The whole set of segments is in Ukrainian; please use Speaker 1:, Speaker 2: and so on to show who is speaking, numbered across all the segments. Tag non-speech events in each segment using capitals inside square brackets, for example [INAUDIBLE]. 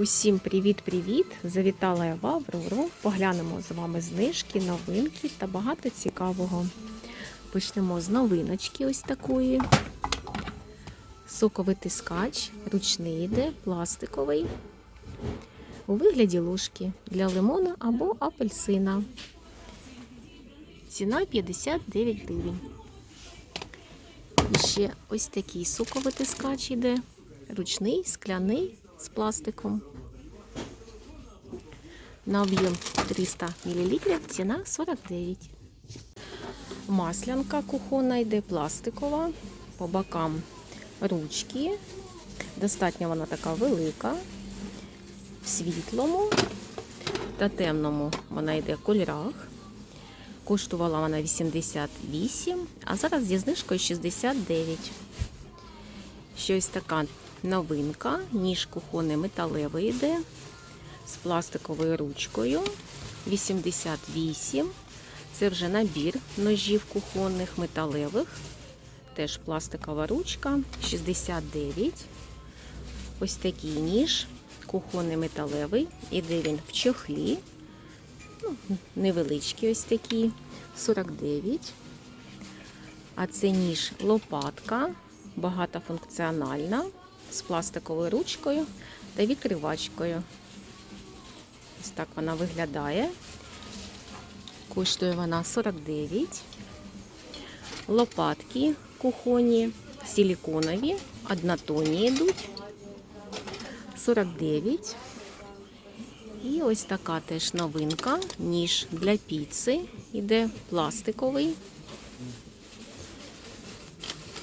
Speaker 1: Усім привіт-привіт! Завітала я в. Поглянемо з вами знижки, новинки та багато цікавого. Почнемо з новиночки ось такої. Соковий скач, ручний йде, пластиковий. У вигляді ложки для лимона або апельсина. Ціна 59 гривень. І ще ось такий соковий скач йде, ручний, скляний з пластиком. На об'єм 300 мл ціна 49. Маслянка кухонна йде пластикова, по бокам ручки. Достатньо вона така велика, в світлому та темному вона йде кольорах. Коштувала вона 88, а зараз зі знижкою 69. Щось така новинка, ніж кухонний металевий йде з пластиковою ручкою. 88. Це вже набір ножів кухонних металевих. Теж пластикова ручка. 69. Ось такий ніж. Кухонний металевий. Іде він в чохлі. Ну, невеличкий ось такий. 49. А це ніж лопатка. Багатофункціональна з пластиковою ручкою та відкривачкою. Ось так вона виглядає. Коштує вона 49. Лопатки кухонні, силіконові, однотонні йдуть. 49. І ось така теж новинка, ніж для піци. Іде пластиковий.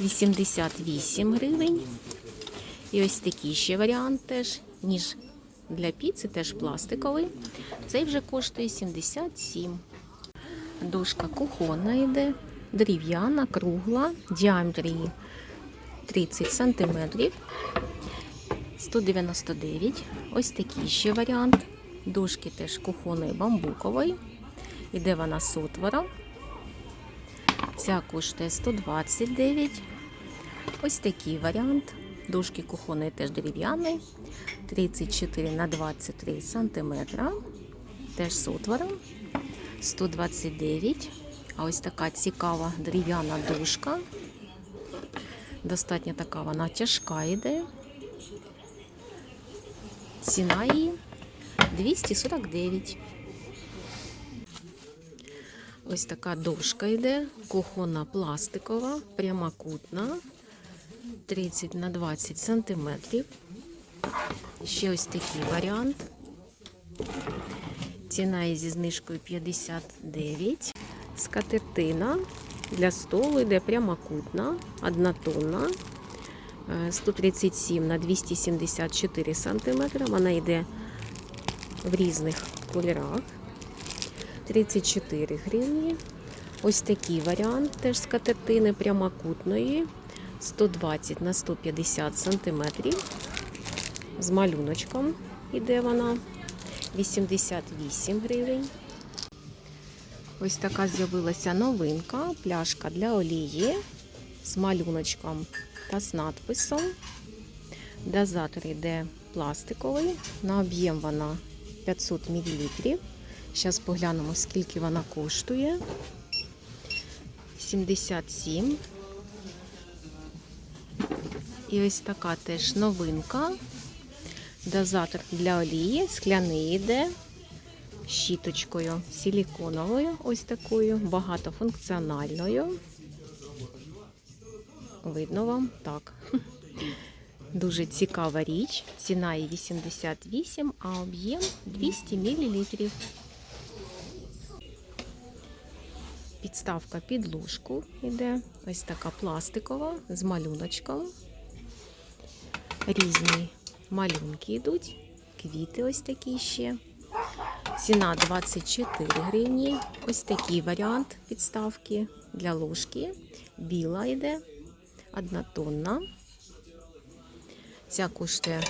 Speaker 1: 88 гривень. І ось такий ще варіант теж, ніж для піци, теж пластиковий. Цей вже коштує 77. Дошка кухонна йде, дерев'яна, кругла, діаметр її 30 см. 199. Ось такий ще варіант. Дошки теж кухонної бамбукової. Іде вона з отвором. Ця коштує 129. Ось такий варіант. Дошки кухонної теж дерев'яної. 34 на 23 см. Теж з отвором. 129. А ось така цікава дерев'яна дошка. Достатньо така вона тяжка йде. Ціна її 249. Ось така дошка йде, кухонна пластикова, прямокутна, 30 на 20 сантиметрів. Ще ось такий варіант. Ціна її зі знижкою 59. Скатертина для столу йде прямокутна, однотонна, 137 на 274 сантиметри. Вона йде в різних кольорах. 34 гривні. Ось такий варіант теж з катертини прямокутної 120 на 150 сантиметрів. З малюночком іде вона 88 гривень. Ось така з'явилася новинка, пляшка для олії з малюночком та з надписом. Дозатор йде пластиковий, на об'єм вона 500 мл. Зараз поглянемо, скільки вона коштує. 77. І ось така теж новинка. Дозатор для олії, скляний йде, щіточкою силіконовою, ось такою, багатофункціональною. Видно вам? Так. [LAUGHS] Дуже цікава річ. Ціна її 88, а об'єм 200 мл. Підставка під ложку йде. Ось така пластикова з малюночком. Різні малюнки йдуть, квіти ось такі ще. Ціна 24 гривні. Ось такий варіант підставки для ложки. Біла йде, однотонна. Ця коштує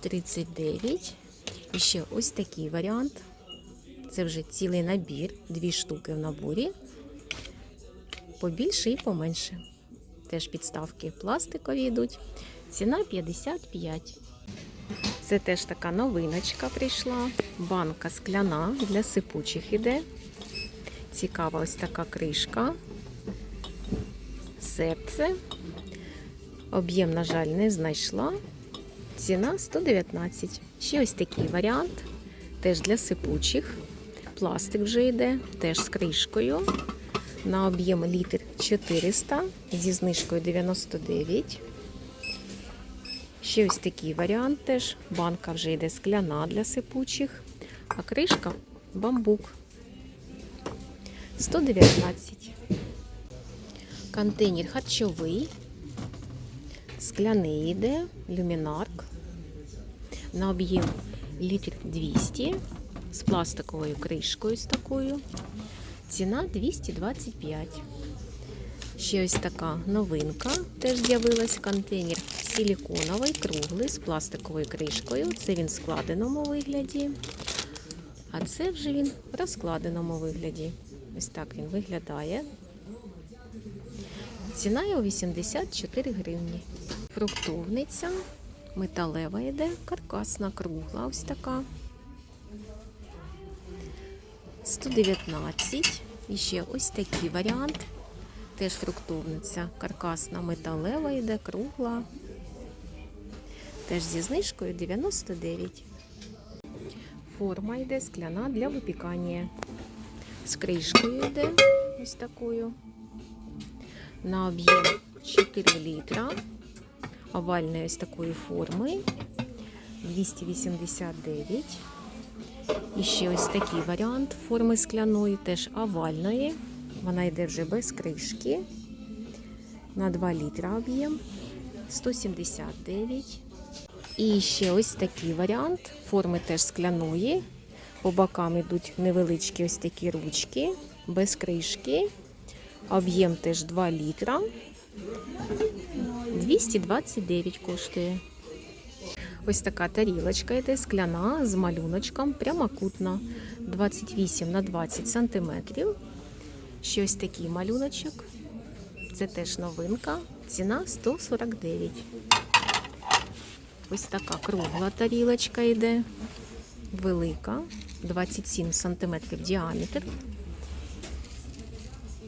Speaker 1: 39. І ще ось такий варіант. Це вже цілий набір, дві штуки в наборі. Побільше і поменше. Теж підставки пластикові йдуть. Ціна 55. Це теж така новиночка прийшла. Банка скляна для сипучих іде. Цікава ось така кришка. Серце. Об'єм, на жаль, не знайшла. Ціна 119. Ще ось такий варіант. Теж для сипучих. Пластик вже йде, теж з кришкою. На об'єм літр 400 зі знижкою 99. Ще ось такий варіант теж. Банка вже йде скляна для сипучих, а кришка бамбук. 119. Контейнер харчовий. Скляний йде, люмінарк. На об'єм літр 200 з пластиковою кришкою з такою. Ціна 225. Ще ось така новинка. Теж з'явилась контейнер силіконовий, круглий з пластиковою кришкою. Це він в складеному вигляді. А це вже він в розкладеному вигляді. Ось так він виглядає. Ціна його 84 гривні. Фруктовниця металева йде, каркасна, кругла, ось така. 119. І ще ось такий варіант. Теж фруктовниця. Каркасна металева йде, кругла. Теж зі знижкою 99. Форма йде скляна для випікання. З кришкою йде ось такою. На об'єм 4 літра. Овальної ось такої форми. 289. І ще ось такий варіант форми скляної, теж овальної. Вона йде вже без кришки. На 2 літра об'єм 179. І ще ось такий варіант форми теж скляної. По бокам йдуть невеличкі ось такі ручки, без кришки. Об'єм теж 2 літра. 229 коштує. Ось така тарілочка йде скляна з малюночком, прямокутна, 28 на 20 сантиметрів. Ще ось такий малюночок. Це теж новинка. Ціна 149. Ось така кругла тарілочка йде. Велика, 27 сантиметрів діаметр.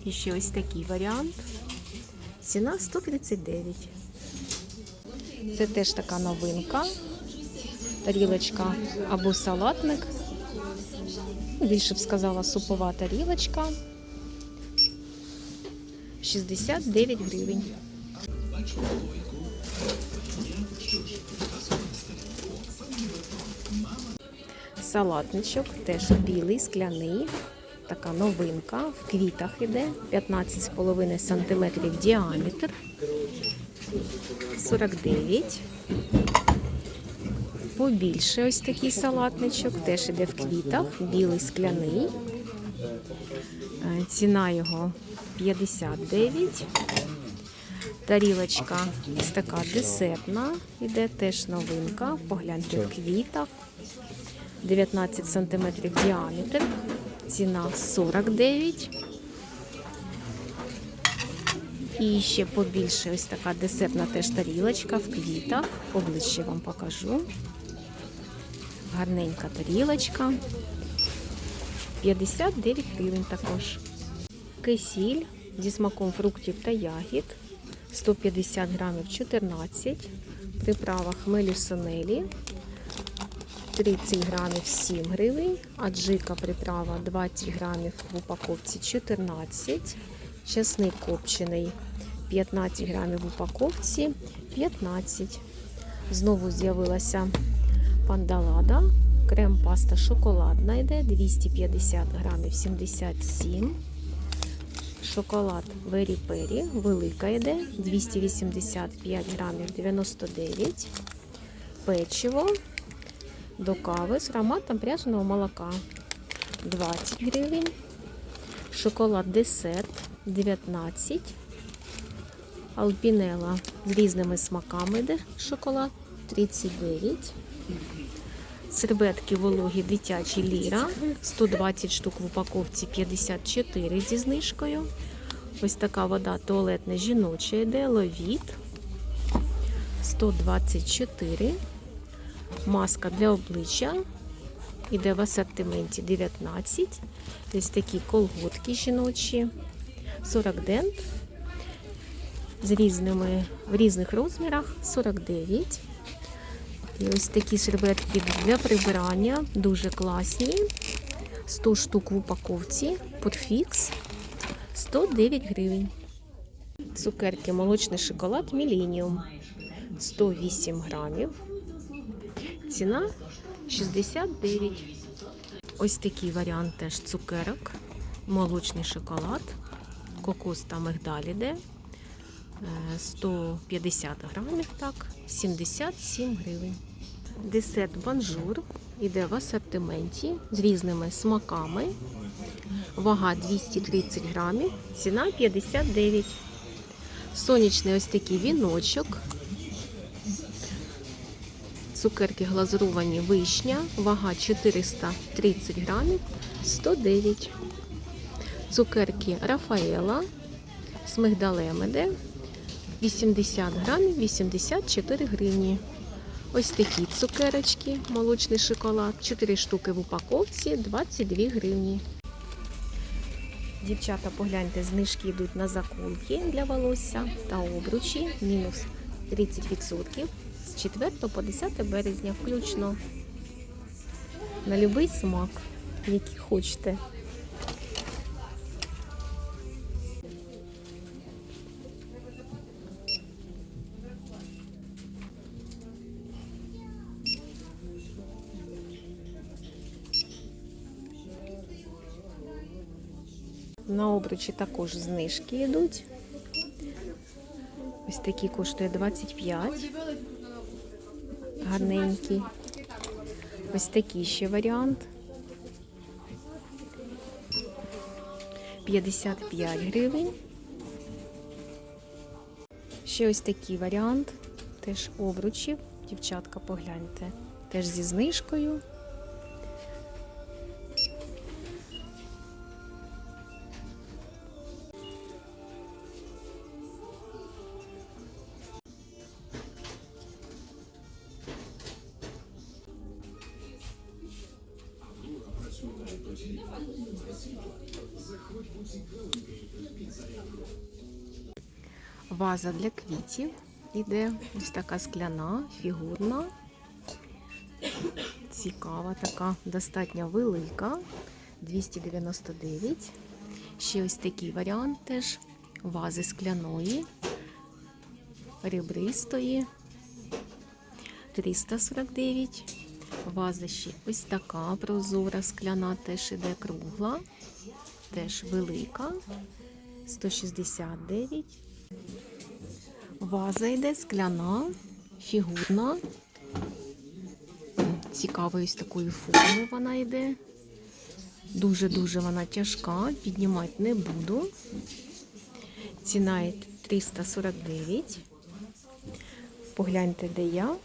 Speaker 1: І ще ось такий варіант. Ціна 139. Це теж така новинка. Тарілочка або салатник. Більше б сказала супова тарілочка. 69 гривень. Салатничок теж білий, скляний. Така новинка. В квітах іде 15,5 см діаметр. 49. Побільше ось такий салатничок, теж іде в квітах, білий скляний. Е, Ціна його 59. Тарілочка ось така десертна, іде теж новинка. Погляньте в квітах. 19 см діаметр. Ціна 49. І ще побільше ось така десертна теж тарілочка в квітах. Обличчя вам покажу. Гарненька тарілочка. 59 гривень також. Кисіль зі смаком фруктів та ягід. 150 грамів 14. Приправа хмелю сонелі. 30 грамів 7 гривень. Аджика приправа 20 грамів в упаковці 14. Чесник копчений 15 грамів в упаковці 15. Знову з'явилася пандалада. Крем-паста шоколадна йде 250 грамів 77. Шоколад Вері Пері, велика йде 285 грамів 99. Печиво до кави з ароматом пряженого молока 20 гривень. Шоколад десерт 19. Алпінела з різними смаками йде шоколад 39. Серветки вологі дитячі ліра. 120 штук в упаковці 54 зі знижкою. Ось така вода туалетна жіноча йде, ловіт 124. Маска для обличчя. Іде в асортименті 19. Ось такі колготки жіночі. 40 дент. З різними, в різних розмірах 49. І ось такі серветки для прибирання. Дуже класні. 100 штук в упаковці. Подфікс 109 гривень. Цукерки молочний шоколад Міленіум 108 грамів. Ціна 69. Ось такий варіант теж цукерок. Молочний шоколад. Кокос та мигдаль іде. Е, 150 грамів, так, 77 гривень. Десерт банжур іде в асортименті з різними смаками. Вага 230 грамів, ціна 59. Сонячний ось такий віночок. Цукерки глазуровані вишня, вага 430 грамів, 109. Цукерки Рафаела з мигдалем іде 80 грамів, 84 гривні. Ось такі цукерочки, молочний шоколад, 4 штуки в упаковці, 22 гривні. Дівчата, погляньте, знижки йдуть на заколки для волосся та обручі. Мінус 30% з 4 по 10 березня включно. На будь-який смак, який хочете. На обручі також знижки йдуть. Ось такі коштує 25. Гарненькі. Ось такий ще варіант. 55 гривень. Ще ось такий варіант. Теж обручів. Дівчатка, погляньте. Теж зі знижкою. Ваза для квітів іде. Ось така скляна, фігурна. Цікава, така, достатньо велика. 299. Ще ось такий варіант теж. Вази скляної, ребристої. 349. Ваза ще ось така прозора скляна, теж іде кругла, теж велика. 169. Ваза йде скляна, фігурна. Цікавої з такої форми вона йде. Дуже-дуже вона тяжка, піднімати не буду. Ціна є 349. Погляньте, де я.